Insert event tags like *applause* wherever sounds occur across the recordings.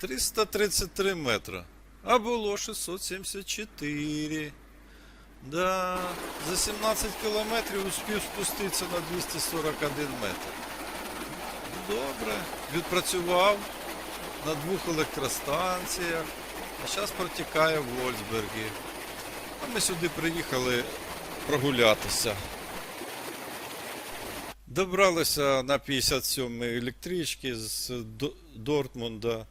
333 метра. А було 674. Да, за 17 кілометрів успів спуститися на 241 метр. Добре. Відпрацював на двох електростанціях. А зараз протікає в Вольсбергі. А ми сюди приїхали прогулятися. Добралися на 57-й електричці з До- Дортмунда.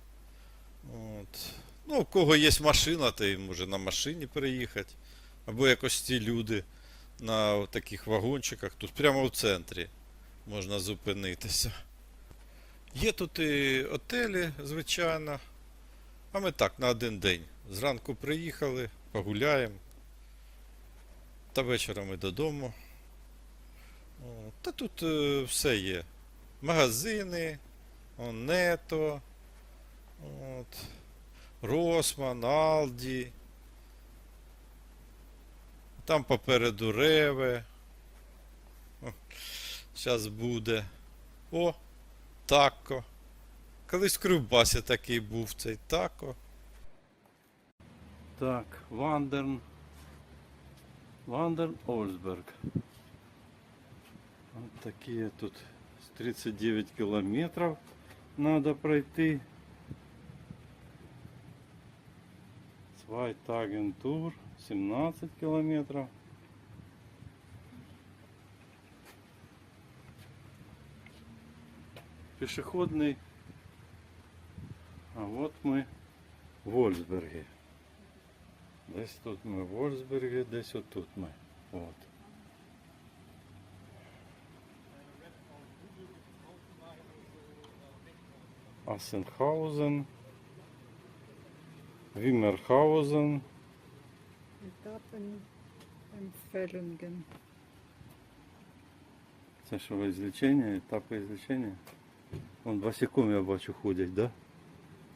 От. Ну, у кого є машина, той може на машині переїхати. Або якось ті люди на таких вагончиках. Тут прямо в центрі можна зупинитися. Є тут і отелі, звичайно. А ми так, на один день. Зранку приїхали, погуляємо. Та вечором і додому. Та тут е, все є. Магазини, о, Нето, от, Росман, Алді. Там попереду Реве. Зараз буде. О, тако. Колись в Кривбасі такий був цей тако. Так, Вандерн. Вандерн Ольсберг. Вот такие тут с 39 километров надо пройти. Свайтагентур 17 километров. Пешеходный. А вот мы в Вольсберге. Десь тут ми в Вольсбергі, десь отут ми. От. Ассенхаузен. Виммерхаузен. Etappen Empfehlungen. Це що ізлічення, етапи ізлічення? Вон босиком я бачу ходять, да?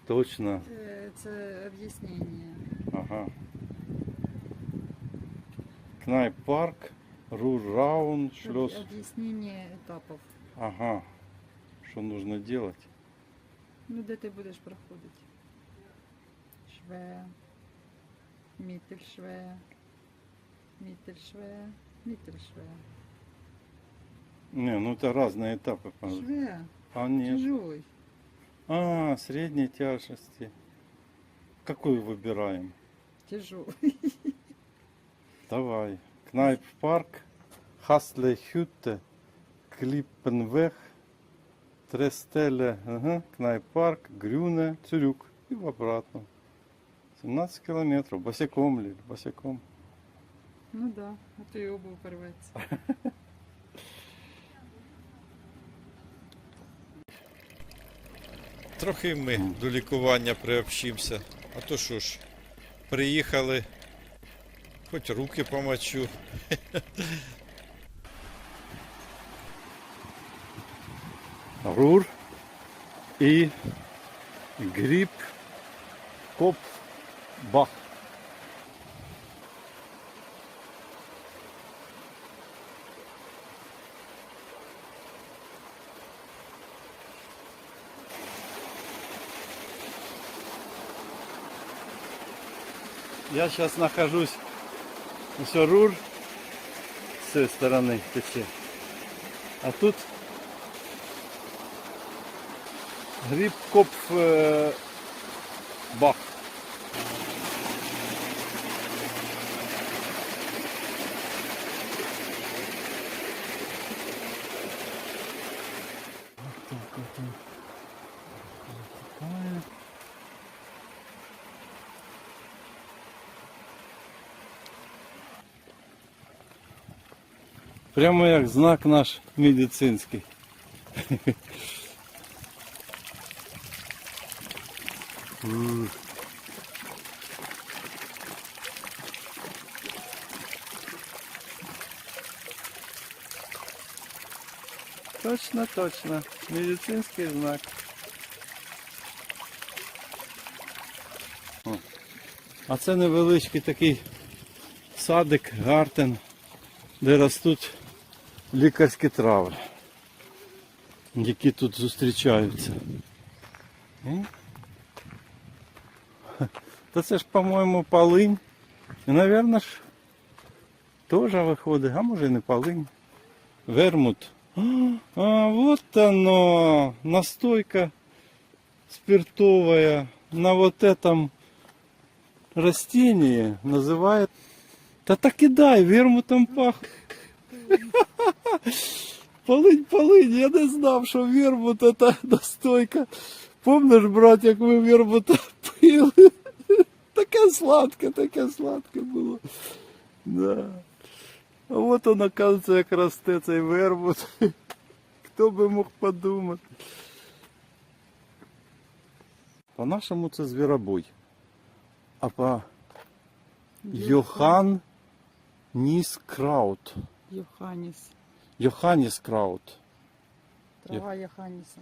Точно. Це, це об'яснення. Ага. Кнайп парк, Рур Раун, шльос. Об'яснення етапів. Ага. Що нужно делать? Ну, де ти будеш проходити? Шве, Міттельшве, Міттельшве, Міттельшве. Не, ну это разные этапы. по- Шве, А нет. тяжелый. А, средней тяжести. Какой выбираем? Тяжелый. *laughs* Давай. Кнайп парк, Хасле Хютте, Клиппенвех, Трестеле, ага, Кнайп парк, Грюне, Цюрюк. И в обратно. 17 километров. Босиком, Лиль, босиком. Ну да, а то й обув порветься. Трохи ми до лікування приобщимося. А то що ж, приїхали, хоч руки помочу. Рур и Гриб Коп Бах. Я сейчас нахожусь еще Рур с этой стороны тече. А тут Грибкопф е, Бах. Прямо як знак наш медицинський. Точно, точно. Медицинський знак. О. А це невеличкий такий садик, гартен, де ростуть лікарські трави, які тут зустрічаються. М? Та це ж, по-моєму, полинь. І, напевно ж, теж виходить, а може і не полинь. Вермут. А, вот оно, настойка спиртовая на вот этом растении называют... Да так и дай, вермутом пахнет. *laughs* Полынь, полынь, я не знав, що вермут это настойка. Помниш, брат, як ми вермута пили? Таке сладке, таке сладке було. Да. А от он, оказується, як росте цей вермут. Хто *laughs* би мог подумати. По-нашому це звіробой. А по Йохан Ніс Краут. Йоханіс. Йоханіс Краут. Трава Йоханіса.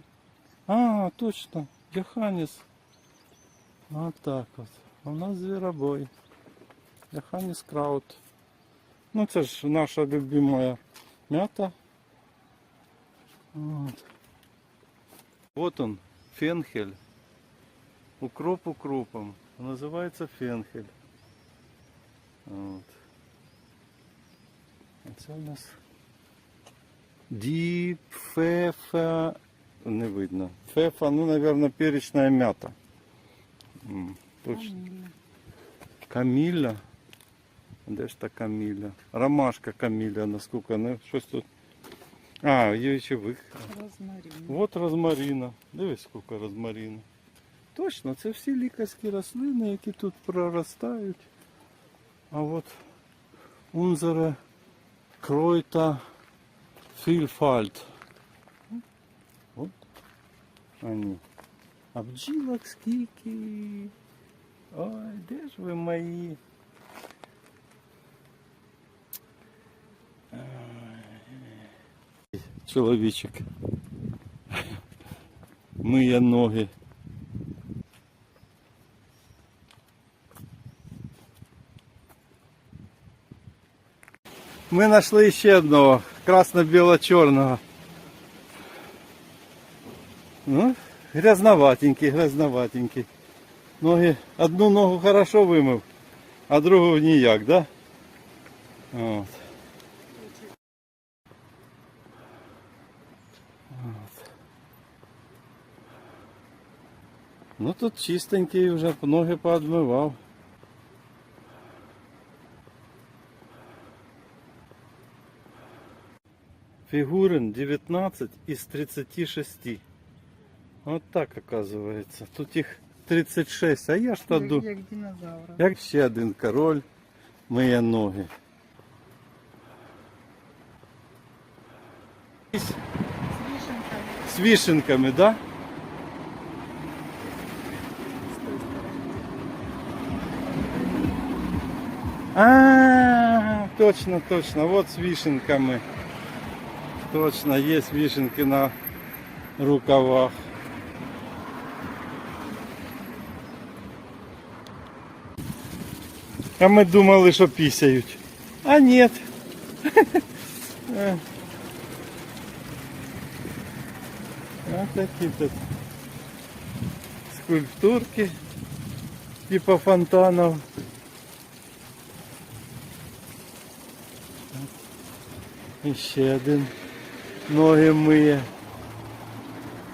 А, точно, Йоханніс. Вот так от. А у нас звіробой. Йоханніс Краут. Ну це ж наша любимая мята. Вот. Вот он, фенхель. Укроп укропом. Називається фенхель. Вот. А це у нас діпфефа не видно. Фефа, ну, наверное, перечная мята. М, Точно. Камилля. Де ж та Камилля? Ромашка Камилля, насколько ну, щось тут. А, ячових. Розмарин. Вот розмарина. Дивись, скільки розмарину. Точно, це всі лікарські рослини, які тут проростають. А от унзере кройта фільфальд. От вони. А бджілок скільки. Ой, де ж ви мої? Чоловічок. Миє ноги. Ми знайшли ще одного красно-біло-чорного. Ну, грязноватенький, грязноватенький. Ноги, одну ногу хорошо вимив, а другу ніяк, да? От. От. Ну тут чистенький вже ноги поодмивав. Фигурин 19 из 36. Вот так оказывается. Тут їх 36, а я ж Як, тоді. як динозавра. Як ще один король миє ноги. З вишенками З вішенками, да? з тої сторони. А, точно, точно. Вот с вишенками. Точно, есть вишенки на рукавах. А ми думали, що пісяють. А нет. Е. *laughs* А такі тут скульптурки типа фонтанов. І ще один ноги миє.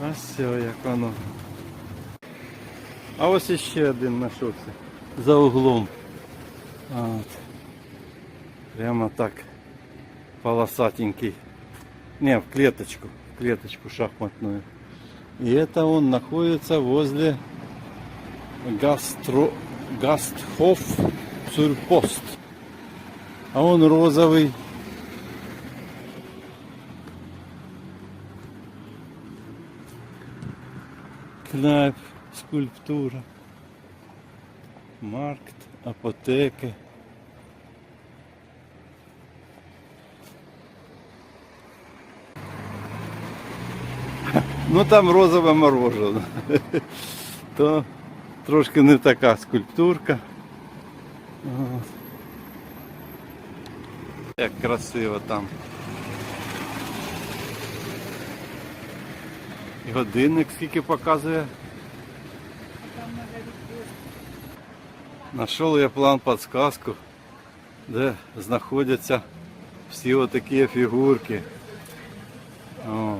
А все, як воно. А ось іще один знайшовся. За углом. А, От. Прямо так. Полосатенький. Не, в клеточку. В клеточку шахматную. И это он находится возле гастро... Гастхоф Цюрпост. А он розовый. Кнайп, скульптура. Маркт, апотеки. Ну там розове мороженое. *laughs* То трошки не така скульптурка. Як красиво там. Годинник скільки показує. Відповісти. Я план подсказку, де знаходяться всі отакі фігурки. От.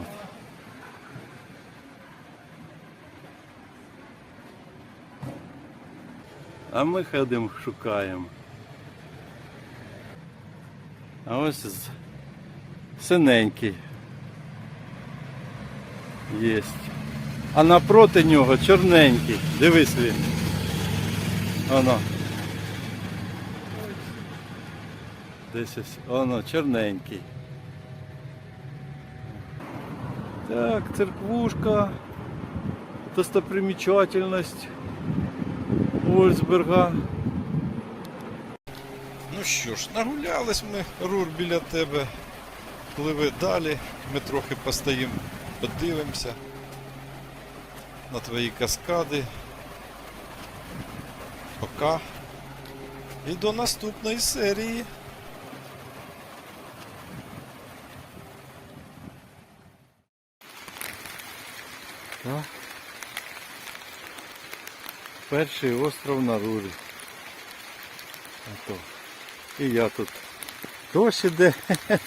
А ми ходимо, шукаємо. А ось синенький. Єсть. А напроти нього чорненький. Дивись він. Оно. Десь ось. Оно, чорненький. Так, церквушка. Достопримечательность Вольсберга. Ну що ж, нагулялись ми, рур біля тебе. Пливи далі, ми трохи постоїмо, подивимося на твої каскади. Пока. І до наступної серії. Так. Перший остров на Рурі. І я тут. Дощ іде. *laughs*